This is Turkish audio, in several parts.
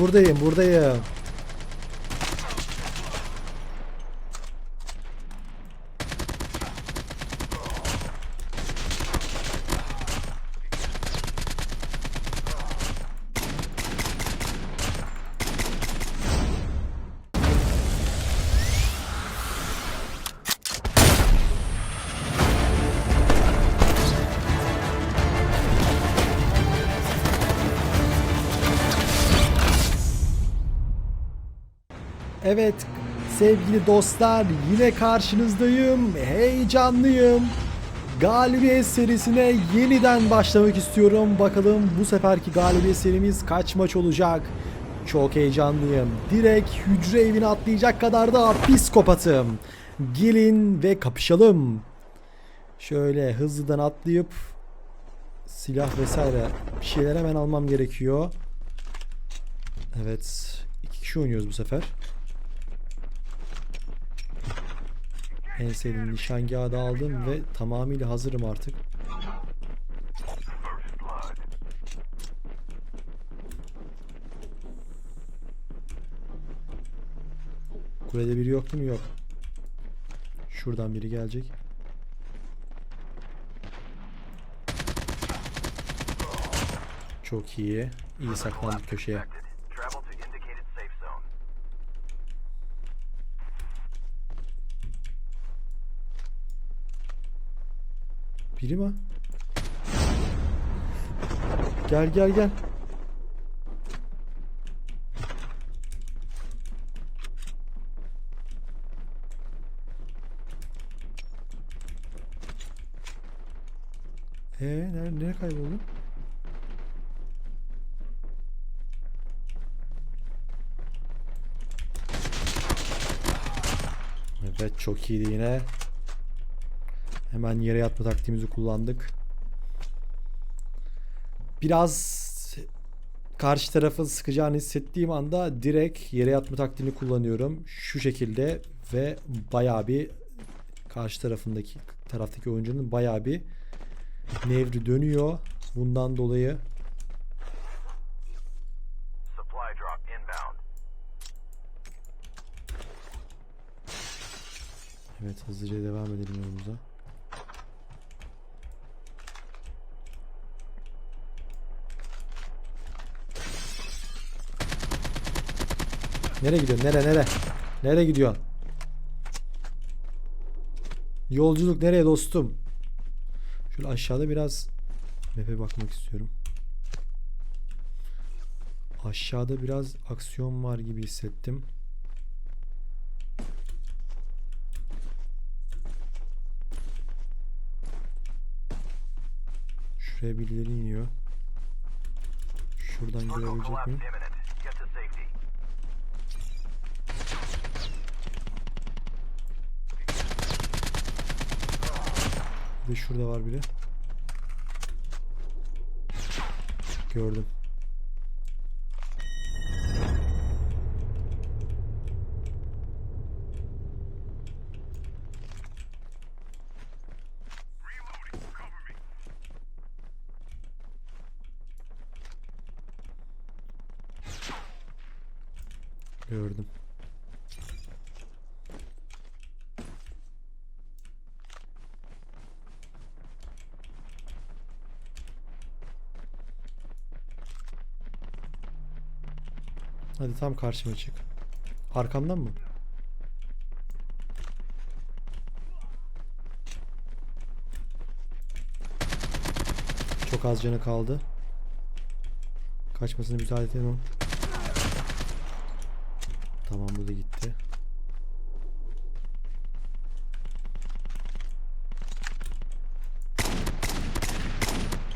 Buradayım buradayım. Evet sevgili dostlar yine karşınızdayım. Heyecanlıyım. Galibiyet serisine yeniden başlamak istiyorum. Bakalım bu seferki galibiyet serimiz kaç maç olacak? Çok heyecanlıyım. Direkt hücre evine atlayacak kadar da psikopatım. Gelin ve kapışalım. Şöyle hızlıdan atlayıp silah vesaire bir şeyler hemen almam gerekiyor. Evet. iki kişi oynuyoruz bu sefer. En sevdiğim nişangahı da aldım ve tamamıyla hazırım artık. Kulede biri yok mi? Yok. Şuradan biri gelecek. Çok iyi. İyi saklandık köşeye. Biri mi? Gel gel gel. Ee, nereye, nereye kayboldun? Evet çok iyiydi yine. Hemen yere yatma taktiğimizi kullandık. Biraz karşı tarafın sıkacağını hissettiğim anda direkt yere yatma taktiğini kullanıyorum. Şu şekilde ve bayağı bir karşı tarafındaki taraftaki oyuncunun bayağı bir nevri dönüyor. Bundan dolayı evet hızlıca devam edelim yolumuza. Nereye gidiyorsun? Nere nere? Nereye gidiyorsun? Yolculuk nereye dostum? Şöyle aşağıda biraz map'e bakmak istiyorum. Aşağıda biraz aksiyon var gibi hissettim. Şuraya birileri iniyor. Şuradan görebilecek miyim? Bir şurada var biri. Gördüm. Gördüm. Hadi tam karşıma çık. Arkamdan mı? Çok az canı kaldı. Kaçmasını müsaade edemem. Tamam bu da gitti.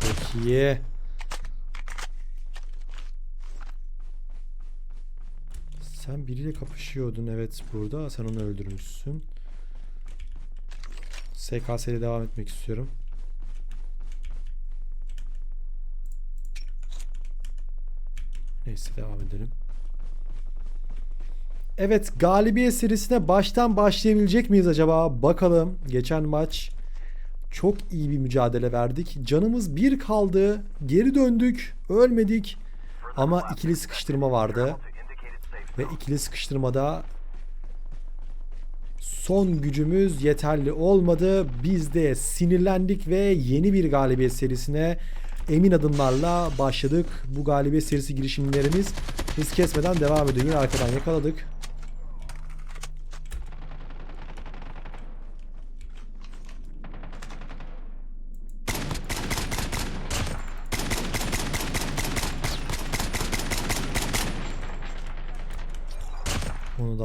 Çok iyi. Sen biriyle kapışıyordun evet burada. Sen onu öldürmüşsün. SKS'yle devam etmek istiyorum. Neyse devam edelim. Evet galibiyet serisine baştan başlayabilecek miyiz acaba? Bakalım. Geçen maç çok iyi bir mücadele verdik. Canımız bir kaldı. Geri döndük. Ölmedik. Ama ikili sıkıştırma vardı. Ve ikili sıkıştırmada son gücümüz yeterli olmadı. Biz de sinirlendik ve yeni bir galibiyet serisine emin adımlarla başladık. Bu galibiyet serisi girişimlerimiz hız kesmeden devam ediyor. Yine arkadan yakaladık. Onu da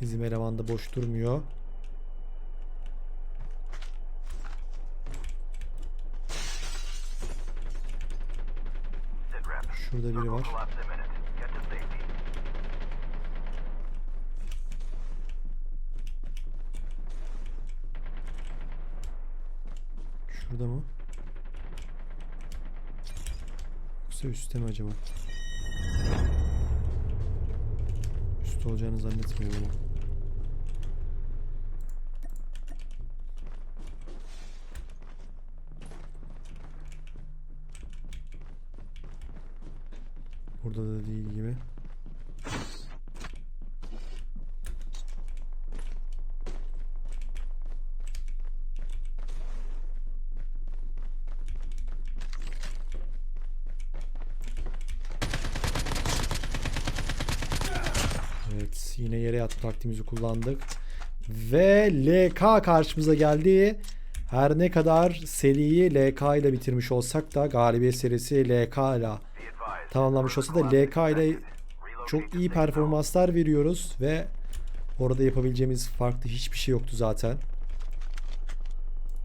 Bizim eleman da boş durmuyor. Şurada biri var. Şurada mı? Yoksa üstte mi acaba? Üstte olacağını zannetmiyorum ama. Burada da değil gibi. Evet yine yere yat taktiğimizi kullandık. Ve LK karşımıza geldi. Her ne kadar seriyi LK ile bitirmiş olsak da galibiyet serisi LK ile tamamlanmış olsa da LK ile çok iyi performanslar veriyoruz ve orada yapabileceğimiz farklı hiçbir şey yoktu zaten.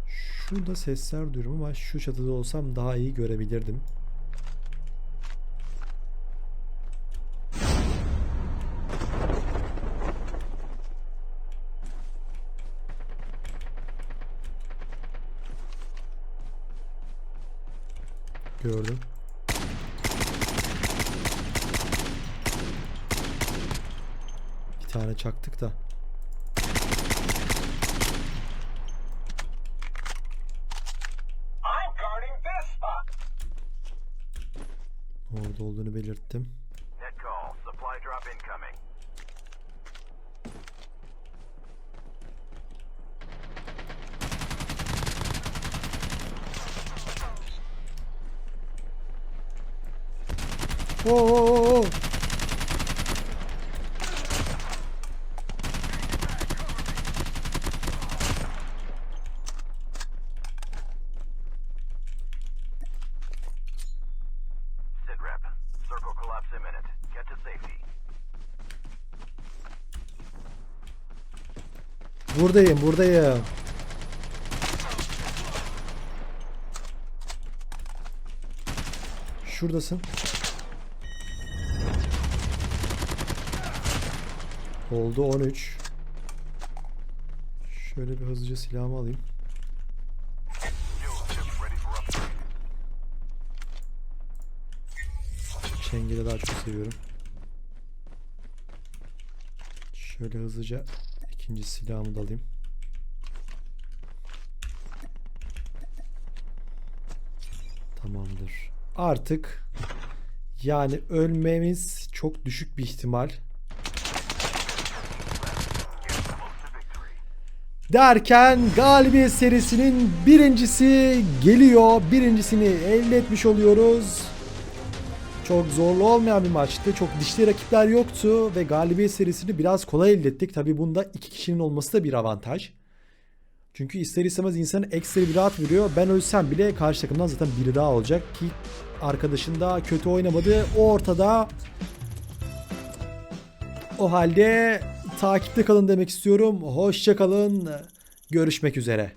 Şurada sesler duyuyorum ama şu çatıda olsam daha iyi görebilirdim. Gördüm. Bir tane çaktık da. Orada olduğunu belirttim. Oo, oo, oo. Buradayım, buradayım. Şuradasın. Oldu 13. Şöyle bir hızlıca silahımı alayım. Çengeli daha çok seviyorum. Şöyle hızlıca ikinci silahımı da alayım. Tamamdır. Artık yani ölmemiz çok düşük bir ihtimal. Derken galibiyet serisinin birincisi geliyor. Birincisini elde etmiş oluyoruz. Çok zorlu olmayan bir maçtı. Çok dişli rakipler yoktu ve galibiyet serisini biraz kolay elde ettik. Tabi bunda iki kişinin olması da bir avantaj. Çünkü ister istemez insanı ekstra bir rahat veriyor. Ben ölsem bile karşı takımdan zaten biri daha olacak ki arkadaşın da kötü oynamadı. O ortada. O halde takipte kalın demek istiyorum. Hoşça kalın. Görüşmek üzere.